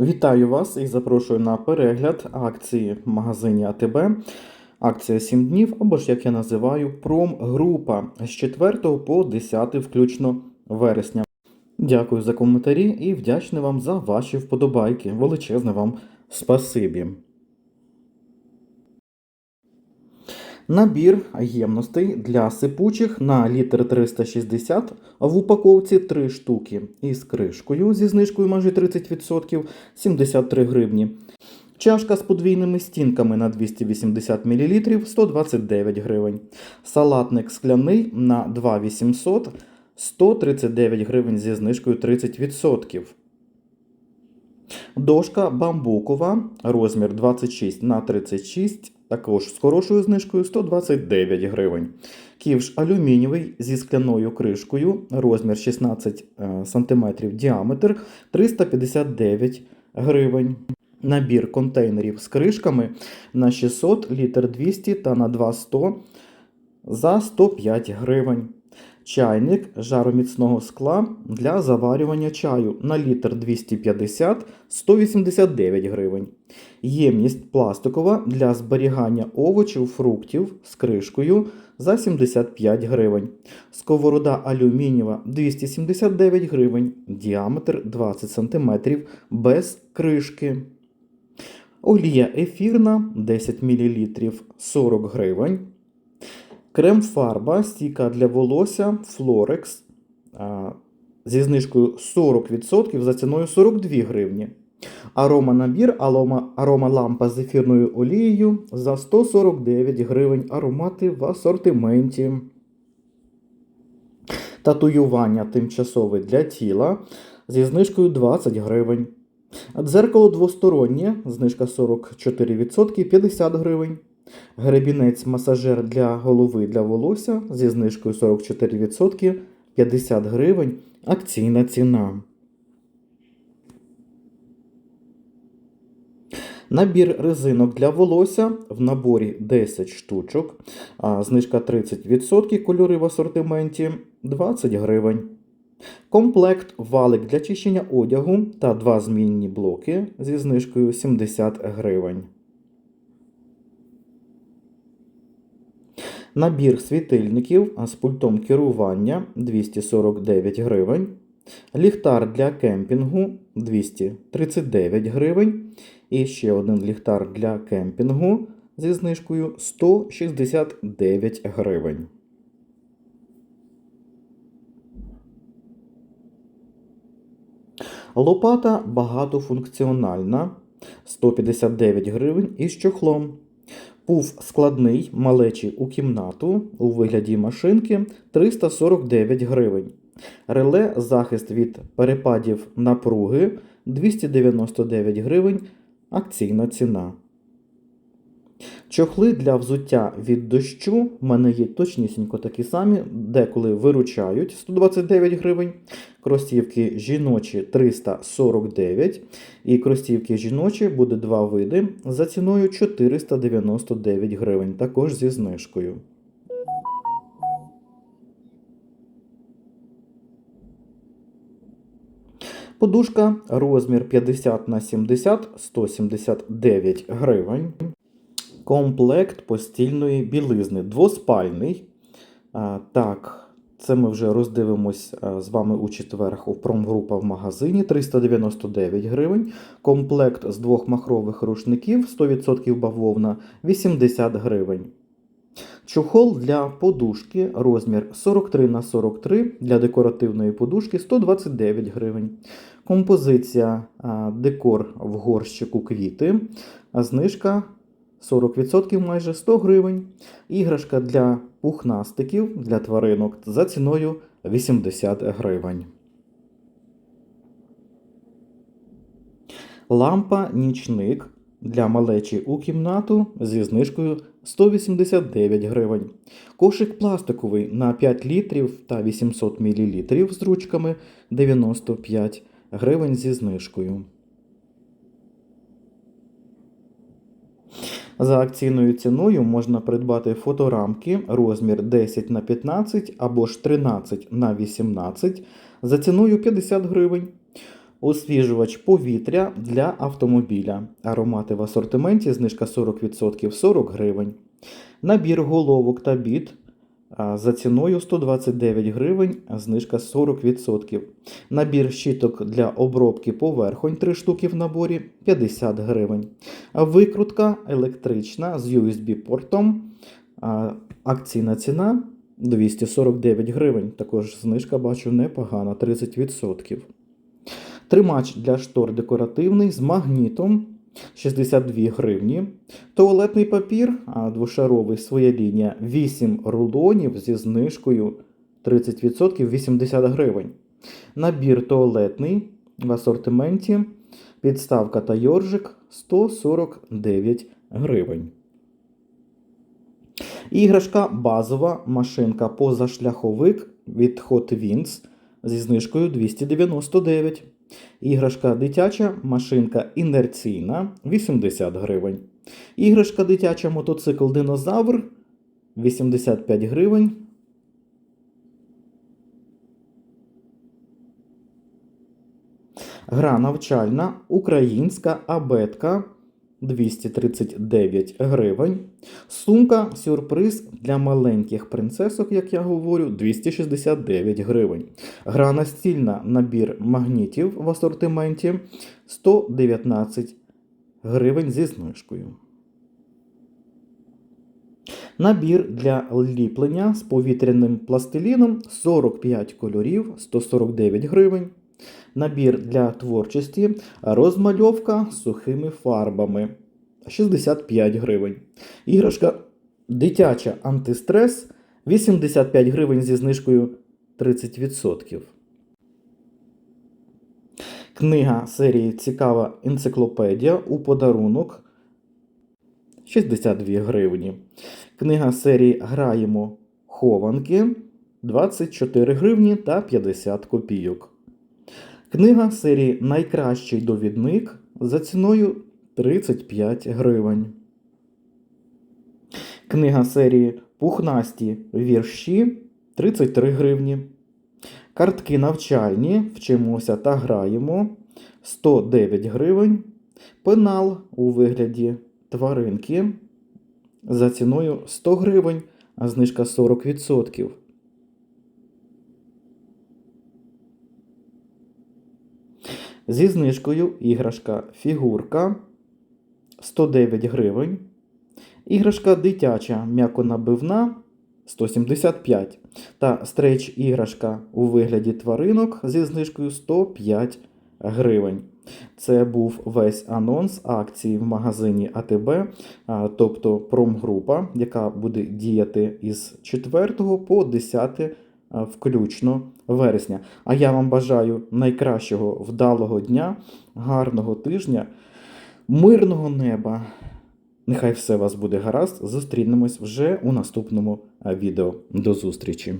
Вітаю вас і запрошую на перегляд акції в магазині АТБ. Акція 7 днів, або ж як я називаю, промгрупа з 4 по 10 включно вересня. Дякую за коментарі і вдячний вам за ваші вподобайки. Величезне вам спасибі. Набір ємностей для сипучих на літр 360 в упаковці 3 штуки із кришкою зі знижкою майже 30% 73 гривні. Чашка з подвійними стінками на 280 мл 129 гривень. Салатник скляний на 2800 139 гривень зі знижкою 30%. Дошка бамбукова, розмір 26 на 36, також з хорошою знижкою 129 гривень. Ківш алюмінієвий зі скляною кришкою, розмір 16 см діаметр 359 гривень. Набір контейнерів з кришками на 600 літр 200 та на 200 за 105 гривень. Чайник жароміцного скла для заварювання чаю на літр 250 189 гривень. Ємність пластикова для зберігання овочів, фруктів з кришкою за 75 гривень. Сковорода алюмінієва 279 гривень, діаметр 20 см без кришки. Олія ефірна 10 мл 40 гривень. Крем-фарба стійка для волосся Florex зі знижкою 40% за ціною 42 гривні. Арома набір, арома, арома лампа з ефірною олією за 149 гривень. Аромати в асортименті. Татуювання тимчасове для тіла зі знижкою 20 гривень. Дзеркало двостороннє, знижка 44%, 50 гривень. Гребінець масажер для голови для волосся зі знижкою 44%, 50 гривень. Акційна ціна. Набір резинок для волосся в наборі 10 штучок. А знижка 30%, кольори в асортименті 20 гривень. Комплект валик для чищення одягу та два змінні блоки зі знижкою 70 гривень. Набір світильників з пультом керування 249 гривень. Ліхтар для кемпінгу 239 гривень. І ще один ліхтар для кемпінгу зі знижкою 169 гривень. Лопата багатофункціональна 159 гривень із чохлом. Пуф складний малечі у кімнату у вигляді машинки 349 гривень. Реле захист від перепадів напруги 299 гривень. Акційна ціна. Чохли для взуття від дощу в мене є точнісінько такі самі, деколи виручають 129 гривень. Кросівки жіночі 349 і кросівки жіночі буде два види за ціною 499 гривень, також зі знижкою. Подушка розмір 50 на 70 179 гривень. Комплект постільної білизни двоспальний. Так, це ми вже роздивимось з вами у четвер у промгрупа в магазині 399 гривень. Комплект з двох махрових рушників 100% бавовна 80 гривень. Чохол для подушки розмір 43 на 43 для декоративної подушки 129 гривень. Композиція декор в горщику квіти. Знижка 40% майже 100 гривень. Іграшка для пухнастиків для тваринок за ціною 80 гривень. Лампа нічник для малечі у кімнату зі знижкою 189 гривень. Кошик пластиковий на 5 літрів та 800 мл з ручками 95 гривень зі знижкою. За акційною ціною можна придбати фоторамки розмір 10 на 15 або ж 13 на 18 за ціною 50 гривень. Освіжувач повітря для автомобіля. Аромати в асортименті, знижка 40% 40 гривень. Набір головок та біт а, за ціною 129 гривень, знижка 40%. Набір щіток для обробки поверхонь 3 штуки в наборі 50 гривень. Викрутка електрична з USB-портом. Акційна ціна 249 гривень. Також знижка бачу непогана 30%. Тримач для штор декоративний з магнітом 62 гривні. Туалетний папір двошаровий своя лінія 8 рулонів зі знижкою 30% 80 гривень. Набір туалетний в асортименті. Підставка та йоржик 149 гривень. Іграшка базова машинка позашляховик від Hot Wheels зі знижкою 299. Іграшка дитяча машинка інерційна 80 гривень. Іграшка дитяча мотоцикл динозавр 85 гривень. Гра навчальна українська абетка 239 гривень. Сумка сюрприз для маленьких принцесок, як я говорю, 269 гривень. Гра настільна набір магнітів в асортименті 119 гривень зі знижкою. Набір для ліплення з повітряним пластиліном 45 кольорів 149 гривень. Набір для творчості розмальовка з сухими фарбами 65 гривень. Іграшка дитяча антистрес 85 гривень зі знижкою 30%. Книга серії Цікава енциклопедія у подарунок 62 гривні. Книга серії Граємо хованки 24 гривні та 50 копійок. Книга серії Найкращий довідник за ціною 35 гривень. Книга серії Пухнасті вірші 33 гривні. Картки навчальні Вчимося та граємо 109 гривень. Пенал у вигляді тваринки за ціною 100 гривень, а знижка 40%. Зі знижкою іграшка фігурка 109 гривень. Іграшка дитяча м'яконабивна 175. Та стреч іграшка у вигляді тваринок зі знижкою 105 гривень. Це був весь анонс акції в магазині АТБ, тобто промгрупа, яка буде діяти із 4 по 10 а, включно вересня. А я вам бажаю найкращого вдалого дня, гарного тижня, мирного неба. Нехай все у вас буде гаразд. Зустрінемось вже у наступному відео. До зустрічі!